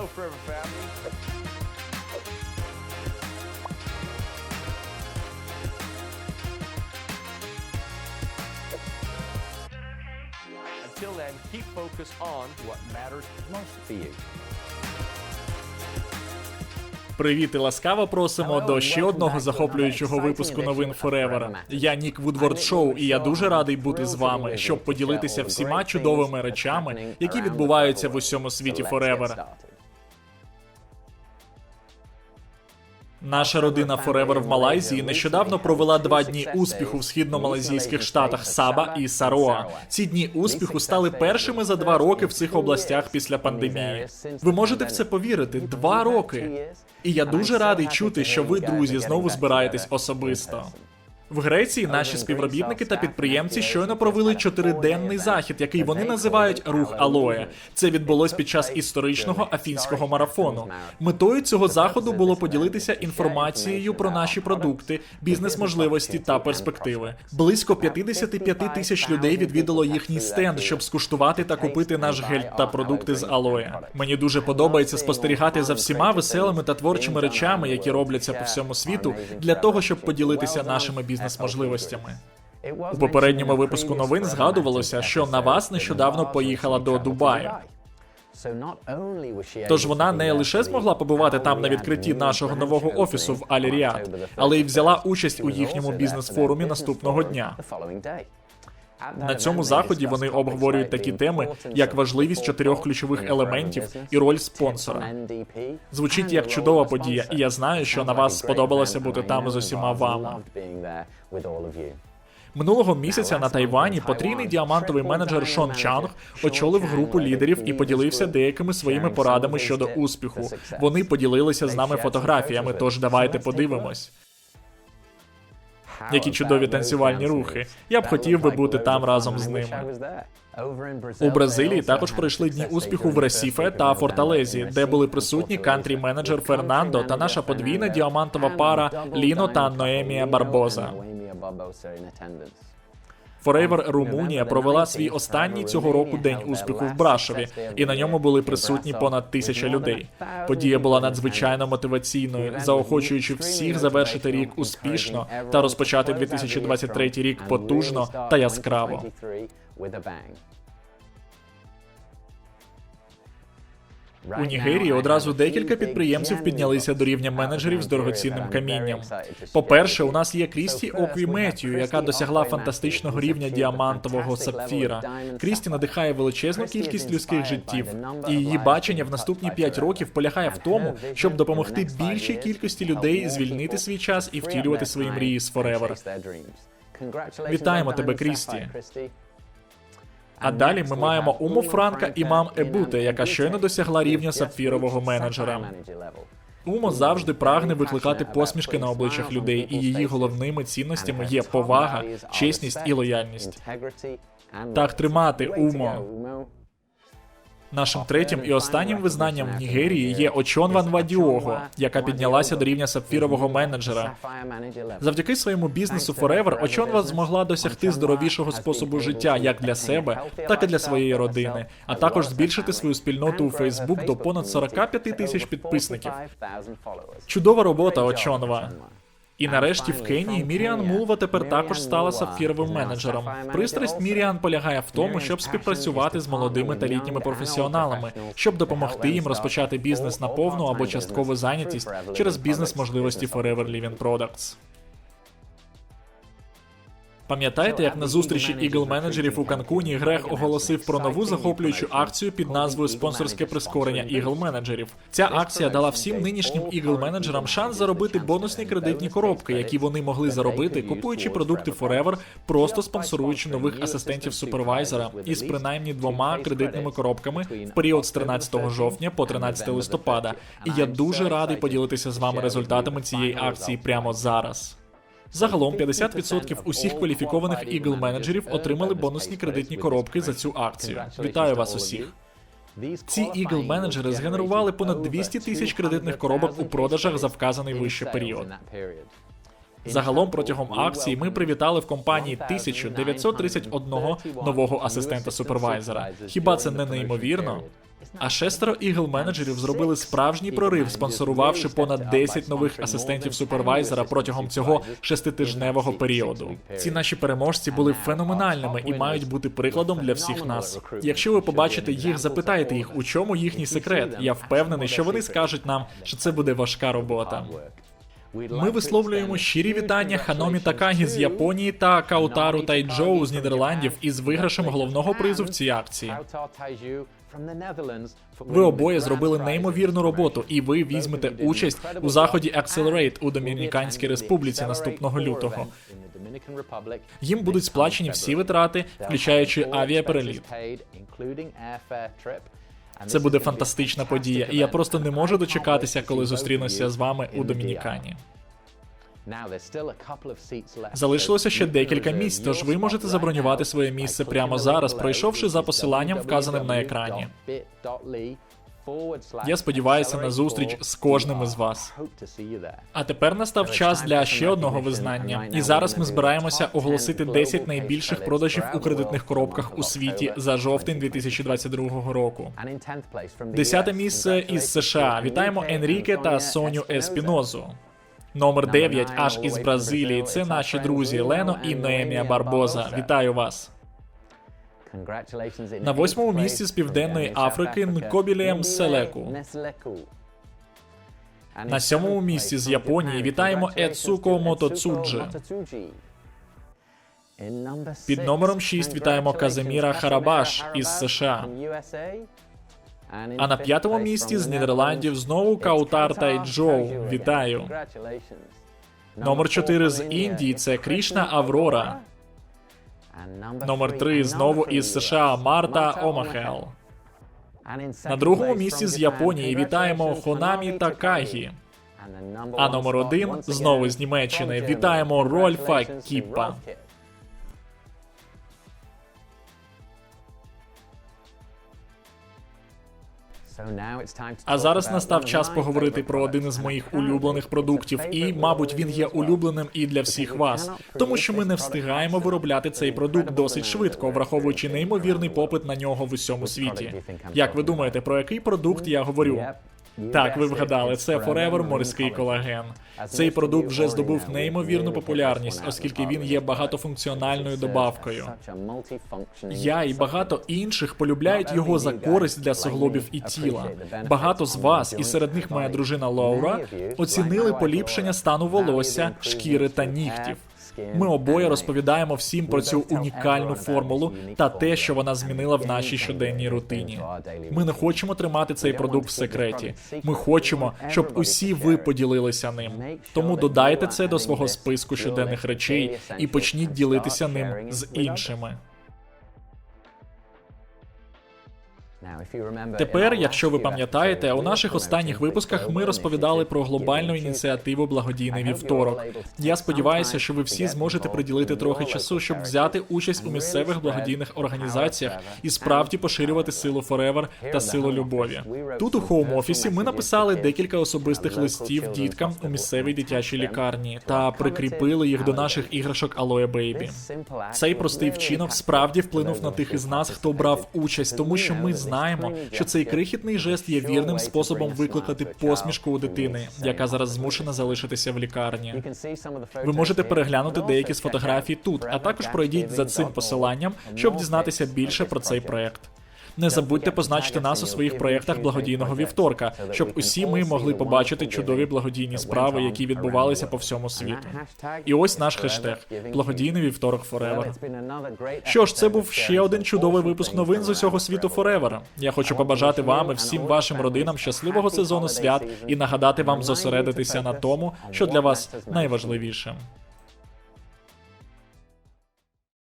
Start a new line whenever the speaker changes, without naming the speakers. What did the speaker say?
Hello, Forever family. Until then, keep focused on what matters most for you.
Привіт і ласкаво просимо до ще одного захоплюючого випуску новин Forever. Я Нік Вудворд Шоу, і я дуже радий бути з вами, щоб поділитися всіма чудовими речами, які відбуваються в усьому світі Forever. Наша родина Forever в Малайзії нещодавно провела два дні успіху в східно-малайзійських штатах Саба і Сароа. Ці дні успіху стали першими за два роки в цих областях після пандемії. Ви можете в це повірити? Два роки. І я дуже радий чути, що ви, друзі, знову збираєтесь особисто. В Греції наші співробітники та підприємці щойно провели чотириденний захід, який вони називають рух Алоє. Це відбулось під час історичного афінського марафону. Метою цього заходу було поділитися інформацією про наші продукти, бізнес-можливості та перспективи. Близько 55 тисяч людей відвідало їхній стенд, щоб скуштувати та купити наш гель та продукти з Алоє. Мені дуже подобається спостерігати за всіма веселими та творчими речами, які робляться по всьому світу, для того, щоб поділитися нашими бізнес-можливостями. У попередньому випуску новин згадувалося, що Навас нещодавно поїхала до Дубаю. Тож вона не лише змогла побувати там на відкритті нашого нового офісу в Аль-Ріад, але й взяла участь у їхньому бізнес-форумі наступного дня. На цьому заході вони обговорюють такі теми, як важливість чотирьох ключових елементів і роль спонсора. Звучить як чудова подія, і я знаю, що на вас сподобалося бути там з усіма вами. Минулого місяця на Тайвані потрійний діамантовий менеджер Шон Чанг очолив групу лідерів і поділився деякими своїми порадами щодо успіху. Вони поділилися з нами фотографіями. Тож давайте подивимось. Які чудові танцювальні рухи. Я б хотів би бути там разом з ними. У Бразилії також пройшли дні успіху в Ресіфе та Форталезі, де були присутні кантрі-менеджер Фернандо та наша подвійна діамантова пара Ліно та Ноемія Барбоза. Forever Румунія провела свій останній цього року день успіху в Брашові, і на ньому були присутні понад тисяча людей. Подія була надзвичайно мотиваційною, заохочуючи всіх завершити рік успішно та розпочати 2023 рік потужно та яскраво. У Нігерії одразу декілька підприємців піднялися до рівня менеджерів з дорогоцінним камінням. По-перше, у нас є Крісті Окві Меттію, яка досягла фантастичного рівня діамантового сапфіра. Крісті надихає величезну кількість людських життів, і її бачення в наступні п'ять років полягає в тому, щоб допомогти більшій кількості людей звільнити свій час і втілювати свої мрії з Forever.
Вітаємо тебе, Крісті.
А далі ми маємо Уму Франка і мам Ебуте, яка щойно досягла рівня сапфірового менеджера. Умо завжди прагне викликати посмішки на обличчях людей, і її головними цінностями є повага, чесність і лояльність. Так тримати, Умо. Нашим третім і останнім визнанням в Нігерії є Очонван Вадіого, яка піднялася до рівня сапфірового менеджера. Завдяки своєму бізнесу Forever Очонва змогла досягти здоровішого способу життя як для себе, так і для своєї родини, а також збільшити свою спільноту у Facebook до понад 45 тисяч підписників. Чудова робота, Очонва. І нарешті в Кенії Міріан Мулва тепер також стала сапфіровим менеджером. Пристрасть Міріан полягає в тому, щоб співпрацювати з молодими та літніми професіоналами, щоб допомогти їм розпочати бізнес на повну або часткову зайнятість через бізнес-можливості Forever Living Products. Пам'ятаєте, як на зустрічі ігл менеджерів у Канкуні Грег оголосив про нову захоплюючу акцію під назвою Спонсорське прискорення ігл менеджерів. Ця акція дала всім нинішнім ігл менеджерам шанс заробити бонусні кредитні коробки, які вони могли заробити, купуючи продукти Forever, просто спонсоруючи нових асистентів супервайзера із принаймні двома кредитними коробками в період з 13 жовтня по 13 листопада. І я дуже радий поділитися з вами результатами цієї акції прямо зараз. Загалом 50% усіх кваліфікованих ігл менеджерів отримали бонусні кредитні коробки за цю акцію. Вітаю вас усіх. Ці ігл менеджери згенерували понад 200 тисяч кредитних коробок у продажах за вказаний вище період. Загалом протягом акції ми привітали в компанії 1931 нового асистента супервайзера. Хіба це не неймовірно? А шестеро ігл-менеджерів зробили справжній прорив, спонсорувавши понад 10 нових асистентів супервайзера протягом цього шеститижневого періоду. Ці наші переможці були феноменальними і мають бути прикладом для всіх нас. Якщо ви побачите їх, запитайте їх, у чому їхній секрет. Я впевнений, що вони скажуть нам, що це буде важка робота. Ми висловлюємо щирі вітання Ханомі Такагі з Японії та Каутару Тайджоу з Нідерландів із виграшем головного призу в цій акції. Ви обоє зробили неймовірну роботу, і ви візьмете участь у заході Accelerate у Домініканській Республіці наступного лютого. Їм будуть сплачені всі витрати, включаючи авіапереліт. Це буде фантастична подія, і я просто не можу дочекатися, коли зустрінуся з вами у Домінікані. Залишилося ще декілька місць, тож ви можете забронювати своє місце прямо зараз, пройшовши за посиланням, вказаним на екрані. Я сподіваюся на зустріч з кожним із вас. А тепер настав час для ще одного визнання. І зараз ми збираємося оголосити 10 найбільших продажів у кредитних коробках у світі за жовтень 2022 року. Десяте місце із США. Вітаємо Енріке та Соню Еспінозу. Номер 9 аж із Бразилії. Це наші друзі Лено і Неемія Барбоза. Вітаю вас.
На восьмому місці з Південної Африки Нкобілієм Селеку.
На сьомому місці з Японії вітаємо Ецуко Мотоцуджи.
Під номером 6 вітаємо Казиміра Харабаш із США.
А на п'ятому місці з Нідерландів знову Каутар Тайджоу. Вітаю. Номер 4 з Індії це Крішна Аврора. Номер 3 знову із США Марта Омахел. На другому місці з Японії вітаємо Хонамі Такагі. А номер один знову з Німеччини вітаємо Рольфа Кіппа. А зараз настав час поговорити про один із моїх улюблених продуктів, і, мабуть, він є улюбленим і для всіх вас, тому що ми не встигаємо виробляти цей продукт досить швидко, враховуючи неймовірний попит на нього в усьому світі. Як ви думаєте, про який продукт я говорю? Так, ви вгадали, це Forever морський колаген. Цей продукт вже здобув неймовірну популярність, оскільки він є багатофункціональною добавкою. Я і багато інших полюбляють його за користь для суглобів і тіла. Багато з вас, і серед них моя дружина Лаура, оцінили поліпшення стану волосся, шкіри та нігтів. Ми обоє розповідаємо всім про цю унікальну формулу та те, що вона змінила в нашій щоденній рутині. Ми не хочемо тримати цей продукт в секреті. Ми хочемо, щоб усі ви поділилися ним. Тому додайте це до свого списку щоденних речей і почніть ділитися ним з іншими. Тепер, якщо ви пам'ятаєте, у наших останніх випусках ми розповідали про глобальну ініціативу Благодійний вівторок. Я сподіваюся, що ви всі зможете приділити трохи часу, щоб взяти участь у місцевих благодійних організаціях і справді поширювати силу Forever та силу любові. Тут у хоум офісі ми написали декілька особистих листів діткам у місцевій дитячій лікарні та прикріпили їх до наших іграшок Aloe Baby. Цей простий вчинок справді вплинув на тих із нас, хто брав участь, тому що ми знаємо, що цей крихітний жест є вірним способом викликати посмішку у дитини, яка зараз змушена залишитися в лікарні. Ви можете переглянути деякі з фотографій тут, а також пройдіть за цим посиланням, щоб дізнатися більше про цей проект. Не забудьте позначити нас у своїх проєктах благодійного вівторка, щоб усі ми могли побачити чудові благодійні справи, які відбувалися по всьому світу. І ось наш хештег благодійний вівторок Forever. Що ж, це був ще один чудовий випуск новин з усього світу Forever. Я хочу побажати вам і всім вашим родинам щасливого сезону свят і нагадати вам зосередитися на тому, що для вас найважливіше.